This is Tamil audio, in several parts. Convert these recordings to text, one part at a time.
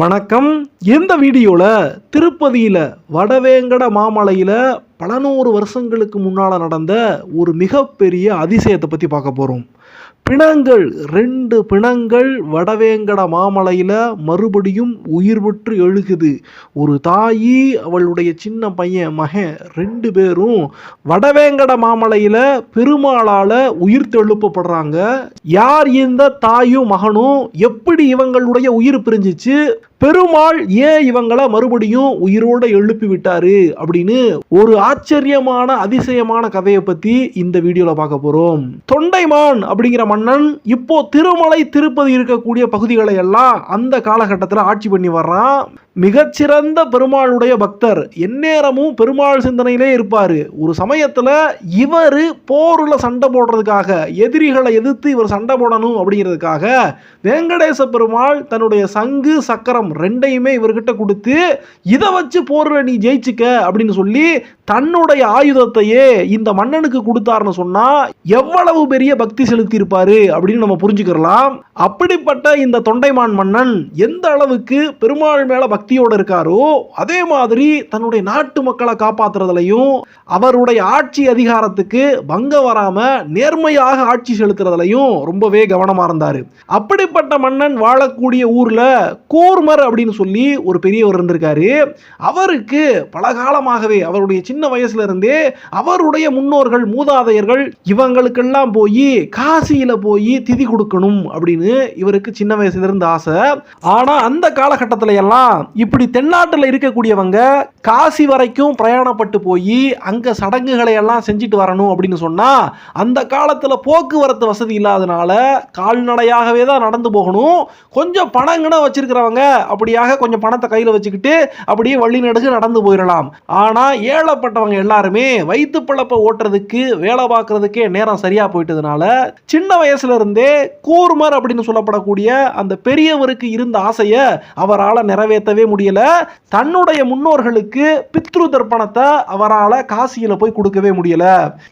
வணக்கம். இந்த வீடியோவில் திருப்பதியில் வடவேங்கட மாமலையில் பல நூறு வருஷங்களுக்கு முன்னால் நடந்த ஒரு மிகப்பெரிய அதிசயத்தை பற்றி பார்க்க போகிறோம் பிணங்கள் ரெண்டு பிணங்கள் வடவேங்கட மாமலையில் மறுபடியும் உயிர் பெற்று எழுகுது. ஒரு தாயி அவளுடைய சின்ன பையன் மகன் ரெண்டு பேரும் வடவேங்கட மாமலையில் பெருமாளால் உயிர் தெழுப்பப்படுறாங்க. யார் இந்த தாயும் மகனும்? எப்படி இவங்களுடைய உயிர் பிரிஞ்சிச்சு? பெருமாள் ஏன் இவங்கள மறுபடியும் உயிரோட எழுப்பி விட்டாரு அப்படின்னு ஒரு ஆச்சரியமான அதிசயமான கதையை பத்தி இந்த வீடியோல பார்க்க போறோம். தொண்டைமான் அப்படிங்கிற மன்னன் இப்போ திருமலை திருப்பதி இருக்கக்கூடிய பகுதிகளை எல்லாம் அந்த காலகட்டத்தில் ஆட்சி பண்ணி வர்றான். மிகச்சிறந்த பெருமாளுடைய பக்தர். எந்நேரமும் பெருமாள் சிந்தனையிலே இருப்பார். ஒரு சமயத்தில் இவர் போரில் சண்டை போடுறதுக்காக எதிரிகளை எதிர்த்து இவர் சண்டை போடணும் அப்படிங்கிறதுக்காக வெங்கடேச பெருமாள் தன்னுடைய சங்கு சக்கரம் ரெண்டையுமே இவர்கிட்ட கொடுத்து இதை வச்சு போரில் நீ ஜெயிச்சுக்க அப்படின்னு சொல்லி தன்னுடைய ஆயுதத்தையே இந்த மன்னனுக்கு கொடுத்தாருன்னு சொன்னா எவ்வளவு பெரிய பக்தி செலுத்தி இருப்பாரு அப்படின்னு நம்ம புரிஞ்சுக்கலாம் அப்படிப்பட்ட இந்த தொண்டைமான் மன்னன் எந்த அளவுக்கு பெருமாள் மேல பக்தியோட இருக்காரோ அதே மாதிரி தன்னுடைய நாட்டு மக்களை காப்பாத்துறதுலையும் அவருடைய ஆட்சி அதிகாரத்துக்கு பங்கம் வராம நேர்மையாக ஆட்சி செலுத்துறதுலையும் ரொம்பவே கவனமா இருந்தாரு. அப்படிப்பட்ட மன்னன் வாழக்கூடிய ஊர்ல கூர்மர் அப்படின்னு சொல்லி ஒரு பெரியவர் இருந்திருக்காரு. அவருக்கு பல காலமாகவே அவருடைய சின்ன சின்ன வயசுல இருந்தே அவருடைய முன்னோர்கள் மூதாதையர்கள் இவங்களுக்கெல்லாம் போய் காசியில போய் திதி கொடுக்கணும் அப்படின்னு இவருக்கு சின்ன வயசுல இருந்து ஆசை. ஆனா அந்த காலகட்டத்துல எல்லாம் இப்படி தென்னாட்டுல இருக்கக்கூடியவங்க காசி வரைக்கும் பிரயாணப்பட்டு போய் அங்க சடங்குகளை எல்லாம் செஞ்சுட்டு வரணும் அப்படின்னு சொன்னா அந்த காலத்துல போக்குவரத்து வசதி இல்லாதனால கால்நடையாகவே தான் நடந்து போகணும். கொஞ்சம் பணங்கன வச்சிருக்கிறவங்க அப்படியாக கொஞ்சம் பணத்தை கையில் வச்சுக்கிட்டு அப்படியே வழி நடுகு நடந்து போயிடலாம் ஆனால் பட்டவங்க எல்லாருமே வயிற்று பிழப்பை ஓட்டுறதுக்கு வேலை பார்க்கறதுக்கே நேரம் சரியா போயிட்டதுனால சின்ன வயசுல இருந்தே கூர்மர் அப்படின்னு சொல்லப்படக்கூடிய அந்த பெரியவருக்கு இருந்த ஆசையை அவரால் நிறைவேற்றவே முடியல. தன்னுடைய முன்னோர்களுக்கு பித்ரு தர்ப்பணத்தை அவரால் காசியில் போய் கொடுக்கவே முடியல.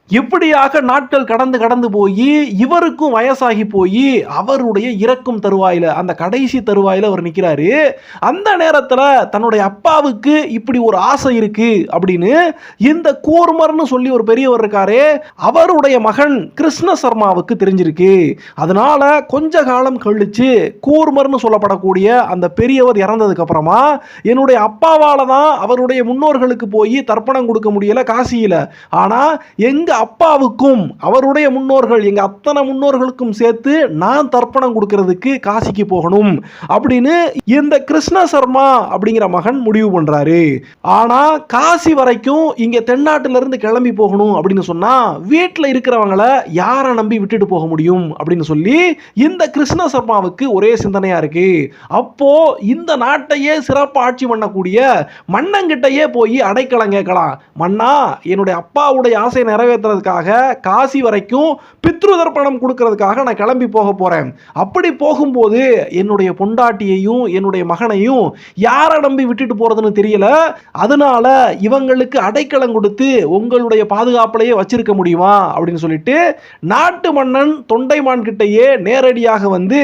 இப்படியாக நாட்கள் கடந்து கடந்து போய் இவருக்கும் வயசாகி போய் அவருடைய இறக்கும் தருவாயில அந்த கடைசி தருவாயில அவர் நிற்கிறாரு அந்த நேரத்தில் தன்னுடைய அப்பாவுக்கு இப்படி ஒரு ஆசை இருக்கு அப்படின்னு இந்த கூர்மர்னு சொல்லி ஒரு பெரியவர் இருக்காரே அவருடைய மகன் கிருஷ்ண சர்மாவுக்கு தெரிஞ்சிருக்கு. அதனால கொஞ்ச காலம் கழிச்சு கூர்மர்னு சொல்லப்படக்கூடிய அந்த பெரியவர் இறந்ததுக்கு அப்புறமா என்னுடைய அப்பாவால தான் அவருடைய முன்னோர்களுக்கு போய் தர்ப்பணம் கொடுக்க முடியல காசியில. ஆனா எங்க அப்பாவுக்கும் அவருடைய முன்னோர்கள் எங்க அத்தனை முன்னோர்களுக்கும் சேர்த்து நான் தர்ப்பணம் கொடுக்கறதுக்கு காசிக்கு போகணும் அப்படின்னு இந்த கிருஷ்ண சர்மா அப்படிங்கிற மகன் முடிவு பண்றாரு. ஆனா காசி வரைக்கும் இங்கே தென்னாட்டிலிருந்து கிளம்பி போகணும் அப்படின்னு சொன்னால் வீட்டில் இருக்கிறவங்கள யாரை நம்பி விட்டுட்டு போக முடியும் அப்படின்னு சொல்லி இந்த கிருஷ்ண சர்மாவுக்கு ஒரே சிந்தனையாக இருக்குது அப்போ இந்த நாட்டையே சிறப்பாக ஆட்சி பண்ணக்கூடிய மன்னங்கிட்டயே போய் அடைக்கலம் கேட்கலாம் மன்னா என்னுடைய அப்பாவுடைய ஆசையை நிறைவேற்றுறதுக்காக காசி வரைக்கும் பித்ரு தர்ப்பணம் கொடுக்கறதுக்காக நான் கிளம்பி போக போகிறேன் அப்படி போகும்போது என்னுடைய பொண்டாட்டியையும் என்னுடைய மகனையும் யாரை நம்பி விட்டுட்டு போகிறதுன்னு தெரியல. அதனால இவங்களுக்கு அடைக்கலம் கொடுத்து உங்களுடைய பாதுகாப்பிலேயே வச்சிருக்க முடியுமா அப்படின்னு சொல்லிட்டு நாட்டு மன்னன் தொண்டைமான் கிட்டேயே நேரடியாக வந்து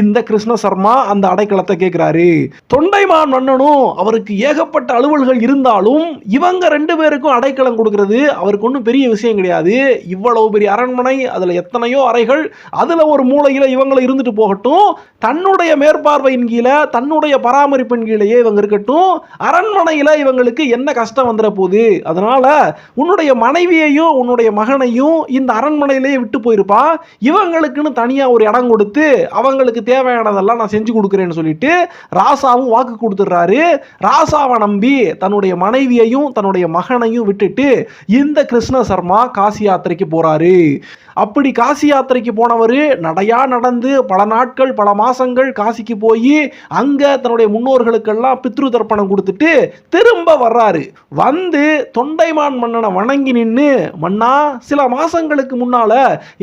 இந்த கிருஷ்ண சர்மா அந்த அடைக்கலத்தை கேட்கிறாரு தொண்டைமான் மன்னனும் அவருக்கு ஏகப்பட்ட அலுவல்கள் இருந்தாலும் இவங்க ரெண்டு பேருக்கும் அடைக்கலம் கொடுக்கறது அவருக்கு ஒன்றும் பெரிய விஷயம் கிடையாது. இவ்வளவு பெரிய அரண்மனை அதில் எத்தனையோ அறைகள் அதில் ஒரு மூலையில் இவங்களை இருந்துட்டு போகட்டும். தன்னுடைய மேற்பார்வையின் கீழே தன்னுடைய பராமரிப்பின் கீழேயே இவங்க இருக்கட்டும். அரண்மனையில் இவங்களுக்கு என்ன கஷ்டம் வந்துட போகுது? அதனால உன்னுடைய மனைவியையும் உன்னுடைய மகனையும் இந்த அரண்மனையிலேயே விட்டு போயிருப்பா. இவங்களுக்குன்னு தனியா ஒரு இடம் கொடுத்து அவங்களுக்கு தேவையானதெல்லாம் நான் செஞ்சு கொடுக்குறேன்னு சொல்லிட்டு ராசாவும் வாக்கு கொடுத்துட்றாரு. ராசாவை நம்பி தன்னுடைய மனைவியையும் தன்னுடைய மகனையும் விட்டுட்டு இந்த கிருஷ்ண சர்மா காசி யாத்திரைக்கு போறாரு. அப்படி காசி யாத்திரைக்கு போனவர் நடையா நடந்து பல நாட்கள் பல மாதங்கள் காசிக்கு போய் அங்க தன்னுடைய முன்னோர்களுக்கெல்லாம் பித்ரு தர்ப்பணம் கொடுத்துட்டு திரும்ப வர்றாரு. வந்து தொண்டைமான் மன்னனை வணங்கி நின்று மன்னா சில மாதங்களுக்கு முன்னால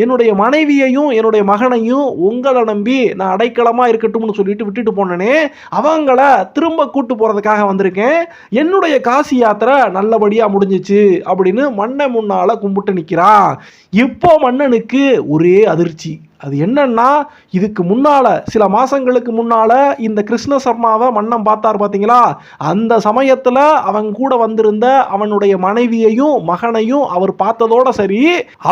என்னுடைய மனைவியையும் என்னுடைய மகனையும் உங்களை நம்பி நான் அடைக்கலமா இருக்கட்டும்னு சொல்லிட்டு விட்டுட்டு போனேனே. அவங்கள திரும்ப கூட்டு போறதுக்காக வந்திருக்கேன். என்னுடைய காசி யாத்திரை நல்லபடியா முடிஞ்சிச்சு அப்படின்னு மண்ணை முன்னால கும்பிட்டு நிற்கிறான் இப்போ கர்ணனுக்கு ஒரே அதிர்ச்சி. அது என்னன்னா இதுக்கு முன்னால சில மாசங்களுக்கு முன்னால இந்த கிருஷ்ண சர்மாவை மன்னம் பார்த்தார் பாத்தீங்களா? அந்த சமயத்துல அவன் கூட வந்திருந்த அவனுடைய மனைவியையும் மகனையும் அவர் பார்த்ததோட சரி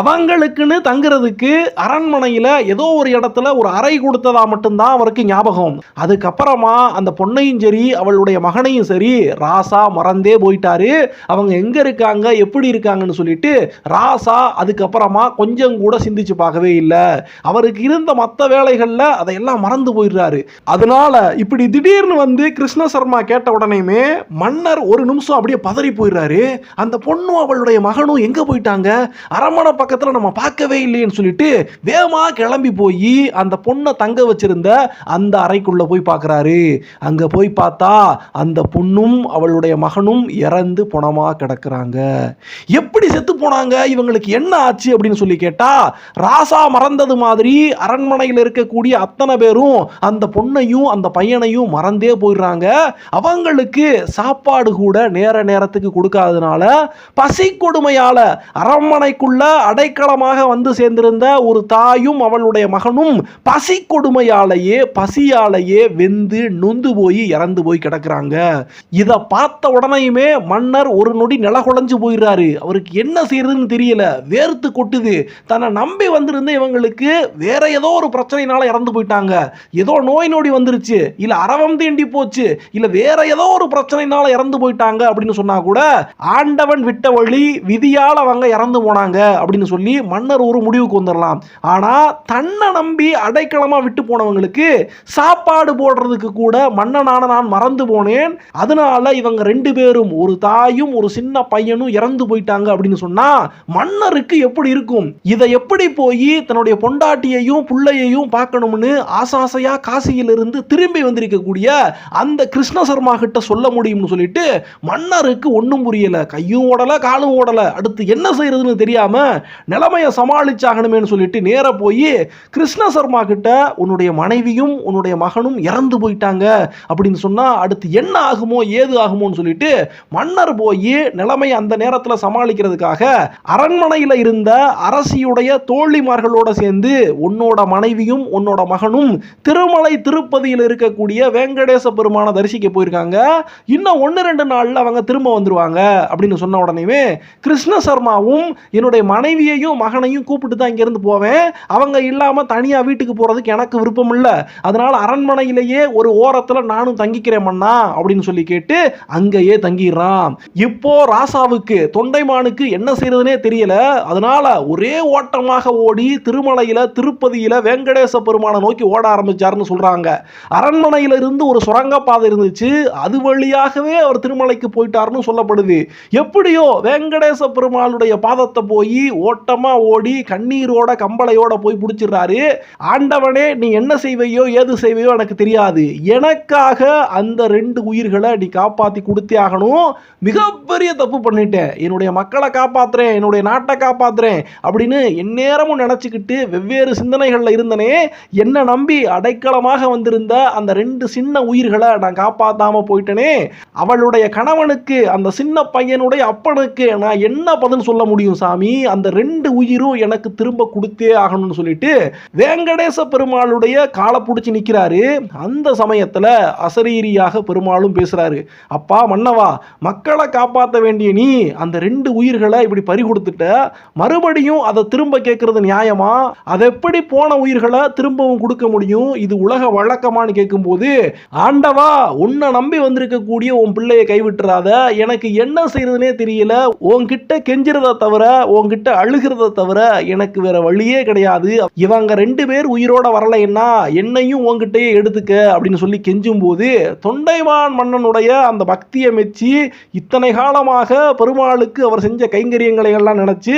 அவங்களுக்குன்னு தங்குறதுக்கு அரண்மனையில ஏதோ ஒரு இடத்துல ஒரு அறை கொடுத்ததா மட்டும்தான் அவருக்கு ஞாபகம். அதுக்கப்புறமா அந்த பொண்ணையும் சரி அவளுடைய மகனையும் சரி ராசா மறந்தே போயிட்டாரு. அவங்க எங்க இருக்காங்க எப்படி இருக்காங்கன்னு சொல்லிட்டு ராசா அதுக்கப்புறமா கொஞ்சம் கூட சிந்திச்சு பார்க்கவே இல்லை. அவருக்கு இருந்த மற்ற வேலைகளில் அதையெல்லாம் மறந்து போயிடுறாரு. அதனால இப்படி திடீர்னு வந்து கிருஷ்ண சர்மா கேட்ட உடனேயுமே மன்னர் ஒரு நிமிஷம் அப்படியே பதறி போயிடுறாரு. அந்த பொண்ணும் அவளுடைய மகனும் எங்க போயிட்டாங்க? அரமனை பக்கத்தில் நம்ம பார்க்கவே இல்லையேன்னு சொல்லிட்டு வேகமாக கிளம்பி போய் அந்த பொண்ணை தங்க வச்சிருந்த அந்த அறைக்குள்ள போய் பார்க்குறாரு. அங்க போய் பார்த்தா அந்த பொண்ணும் அவளுடைய மகனும் இறந்து புணமா கிடக்குறாங்க. எப்படி செத்து போனாங்க? இவங்களுக்கு என்ன ஆச்சு அப்படின்னு சொல்லி கேட்டா ராசா மறந்தது மாதிரி அரண்மனையில் இருக்கக்கூடிய அத்தனை பேரும் அந்த பொண்ணையும் அந்த பையனையும் மறந்தே போயிடுறாங்க. அவங்களுக்கு சாப்பாடு கூட நேர நேரத்துக்கு கொடுக்காதனால பசி கொடுமையால அரண்மனைக்குள்ள அடைக்கலமாக வந்து சேர்ந்திருந்த ஒரு தாயும் அவளுடைய மகனும் பசி கொடுமையாலேயே பசியாலேயே வெந்து நொந்து போய் இறந்து போய் கிடக்குறாங்க. இதை பார்த்த உடனேயுமே மன்னர் ஒரு நொடி நில குழஞ்சு போயிடுறாரு. அவருக்கு என்ன செய்யறதுன்னு தெரியல. வேர்த்து கொட்டுது. தன்னை நம்பி வந்திருந்த இவங்களுக்கு வேற ஏதோ ஒரு பிரச்சனையினால இறந்து போயிட்டாங்க. ஏதோ நோய் நொடி வந்துருச்சு. இல்ல அறவம் தீண்டி போச்சு. இல்ல வேற ஏதோ ஒரு பிரச்சனையினால இறந்து போயிட்டாங்க அப்படின்னு சொன்னா கூட ஆண்டவன் விட்ட வழி விதியால் அவங்க இறந்து போனாங்க அப்படின்னு சொல்லி மன்னர் ஒரு முடிவுக்கு வந்துடலாம் ஆனா தன்னை நம்பி அடைக்கலமா விட்டு போனவங்களுக்கு சாப்பாடு போடுறதுக்கு கூட மன்னனான நான் மறந்து போனேன். அதனால இவங்க ரெண்டு பேரும் ஒரு தாயும் ஒரு சின்ன பையனும் இறந்து போயிட்டாங்க அப்படின்னு சொன்னா மன்னருக்கு எப்படி இருக்கும்? இதை எப்படி போய் தன்னுடைய பொண்டாட்டி பொண்டாட்டியையும் புள்ளையையும் பார்க்கணும்னு ஆசாசையா காசியிலிருந்து திரும்பி வந்திருக்கக்கூடிய அந்த கிருஷ்ண சர்மா கிட்ட சொல்ல முடியும்னு சொல்லிட்டு மன்னருக்கு ஒன்றும் புரியலை. கையும் ஓடலை காலும் ஓடலை. அடுத்து என்ன செய்யறதுன்னு தெரியாமல் நிலைமையை சமாளிச்சாகணுமேனு சொல்லிட்டு நேராக போய் கிருஷ்ண சர்மா கிட்ட உன்னுடைய மனைவியும் உன்னுடைய மகனும் இறந்து போயிட்டாங்க அப்படின்னு சொன்னால் அடுத்து என்ன ஆகுமோ ஏது ஆகுமோன்னு சொல்லிட்டு மன்னர் போய் நிலைமையை அந்த நேரத்தில் சமாளிக்கிறதுக்காக அரண்மனையில் இருந்த அரசியுடைய தோழிமார்களோட சேர்ந்து உன்னோட மனைவியும் உன்னோட மகனும் திருமலை திருப்பதியில் இருக்கக்கூடிய வெங்கடேச பெருமானை தரிசிக்க போயிருக்காங்க. இன்னும் ஒன்று ரெண்டு நாளில் அவங்க திரும்ப வந்துருவாங்க அப்படின்னு சொன்ன உடனேவே கிருஷ்ண சர்மாவும் என்னுடைய மனைவியையும் மகனையும் கூப்பிட்டு தான் இங்கேருந்து போவேன். அவங்க இல்லாமல் தனியாக வீட்டுக்கு போகிறதுக்கு எனக்கு விருப்பம் இல்லை. அதனால் அரண்மனையிலேயே ஒரு ஓரத்தில் நானும் தங்கிக்கிறேன் மன்னா அப்படின்னு சொல்லி கேட்டு அங்கேயே தங்கிடுறான். இப்போ ராசாவுக்கு தொண்டைமானுக்கு என்ன செய்யறதுனே தெரியல. அதனால ஒரே ஓட்டமாக ஓடி திருமலையில் திரு திருப்பதியில் வெங்கடேச பெருமானை நோக்கி ஓட ஆரம்பிச்சாருன்னு சொல்கிறாங்க அரண்மனையிலிருந்து ஒரு சுரங்கப்பாதை இருந்துச்சு. அது வழியாகவே அவர் திருமலைக்கு போயிட்டாருன்னு சொல்லப்படுது. எப்படியோ வெங்கடேச பெருமாளுடைய பாதத்தை போய் ஓட்டமாக ஓடி கண்ணீரோட கம்பளையோட போய் பிடிச்சிடுறாரு. ஆண்டவனே நீ என்ன செய்வையோ ஏது செய்வையோ எனக்கு தெரியாது. எனக்காக அந்த ரெண்டு உயிர்களை நீ காப்பாற்றி கொடுத்தே ஆகணும். மிகப்பெரிய தப்பு பண்ணிட்டேன். என்னுடைய மக்களை காப்பாற்றுறேன் என்னுடைய நாட்டை காப்பாற்றுறேன் அப்படின்னு எந்நேரமும் நினச்சிக்கிட்டு வெவ்வேறு சிந்தனைகளில் இருந்தனே என்னை நம்பி அடைக்கலமாக வந்திருந்த அந்த ரெண்டு சின்ன உயிர்களை நான் காப்பாற்றாமல் போயிட்டனே அவளுடைய கணவனுக்கு அந்த சின்ன பையனுடைய அப்பனுக்கு நான் என்ன பதில் சொல்ல முடியும் சாமி? அந்த ரெண்டு உயிரும் எனக்கு திரும்ப கொடுத்தே ஆகணும்னு சொல்லிட்டு வேங்கடேச பெருமாளுடைய காலை பிடிச்சி நிற்கிறாரு அந்த சமயத்தில் அசரீரியாக பெருமாளும் பேசுகிறாரு அப்பா மன்னவா மக்களை காப்பாற்ற வேண்டிய நீ அந்த ரெண்டு உயிர்களை இப்படி பறி கொடுத்துட்ட மறுபடியும் அதை திரும்ப கேட்கறது நியாயமா? அதை எப்படி போன உயிர்களை திரும்பவும் கொடுக்க முடியும்? இது உலக வழக்கமான்னு கேட்கும்போது ஆண்டவா உன்னை நம்பி வந்திருக்கக்கூடிய உன் பிள்ளையை கைவிட்டுறாத எனக்கு என்ன செய்யறதுனே தெரியல உன்கிட்ட கெஞ்சுறத தவிர உன்கிட்ட அழுகிறத தவிர எனக்கு வேற வழியே கிடையாது. இவங்க ரெண்டு பேர் உயிரோட வரலைன்னா என்னையும் உன்கிட்டயே எடுத்துக்க அப்படின்னு சொல்லி கெஞ்சும் போது தொண்டைவான் மன்னனுடைய அந்த பக்தியை மெச்சி இத்தனை காலமாக பெருமாளுக்கு அவர் செஞ்ச கைங்கரியங்களை எல்லாம் நினைச்சு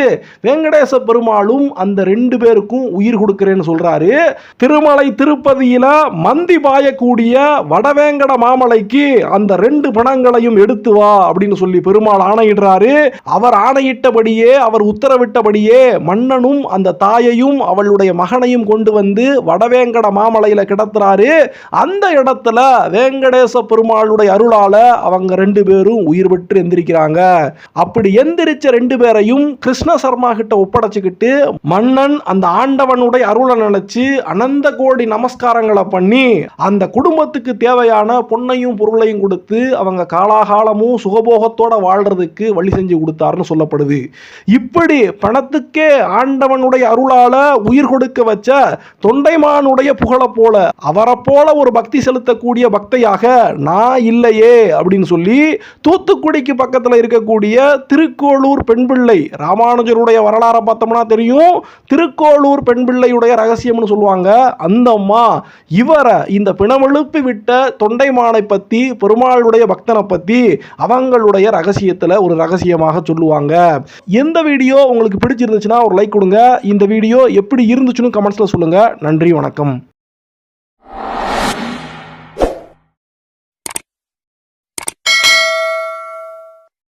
வெங்கடேச பெருமாளும் அந்த ரெண்டு பேருக்கும் உயிர் கொடுக்கிறேன்னு சொல்றாரு. திருமலை திருப்பதியில மந்தி பாயக்கூடிய வடவேங்கட மாமலைக்கு அந்த ரெண்டு பணங்களையும் எடுத்து வா அப்படின்னு சொல்லி பெருமாள் ஆணையிடுறாரு. அவர் ஆணையிட்டபடியே அவர் உத்தரவிட்டபடியே மன்னனும் அந்த தாயையும் அவளுடைய மகனையும் கொண்டு வந்து வடவேங்கட மாமலையில கிடத்துறாரு. அந்த இடத்துல வேங்கடேச பெருமாளுடைய அருளால அவங்க ரெண்டு பேரும் உயிர் பெற்று எந்திரிக்கிறாங்க. அப்படி எந்திரிச்ச ரெண்டு பேரையும் கிருஷ்ண சர்மா கிட்ட ஒப்படைச்சுக்கிட்டு மன்னன் அந்த ஆண்டவன் ஆண்டவனுடைய அருளை நினைச்சு அனந்த கோடி நமஸ்காரங்களை பண்ணி அந்த குடும்பத்துக்கு தேவையான பொன்னையும் பொருளையும் கொடுத்து அவங்க காலாகாலமும் சுகபோகத்தோட வாழ்றதுக்கு வழி செஞ்சு கொடுத்தாருன்னு சொல்லப்படுது. இப்படி பணத்துக்கே ஆண்டவனுடைய அருளால உயிர் கொடுக்க வச்ச தொண்டைமானுடைய புகழை போல அவரை போல ஒரு பக்தி செலுத்தக்கூடிய பக்தையாக நான் இல்லையே அப்படின்னு சொல்லி தூத்துக்குடிக்கு பக்கத்தில் இருக்கக்கூடிய திருக்கோளூர் பெண் பிள்ளை ராமானுஜருடைய வரலாறை பார்த்தோம்னா தெரியும். திருக்கோளூர் பெண் பிள்ளையுடைய ரகசியம்னு சொல்லுவாங்க. அந்த அம்மா இவரை இந்த பிணமெழுப்பி விட்ட தொண்டைமானை பற்றி பெருமாளுடைய பக்தனை பற்றி அவங்களுடைய ரகசியத்தில் ஒரு ரகசியமாக சொல்லுவாங்க. எந்த வீடியோ உங்களுக்கு பிடிச்சிருந்துச்சுன்னா ஒரு லைக் கொடுங்க. இந்த வீடியோ எப்படி இருந்துச்சுன்னு கமெண்ட்ஸில் சொல்லுங்கள் நன்றி வணக்கம்.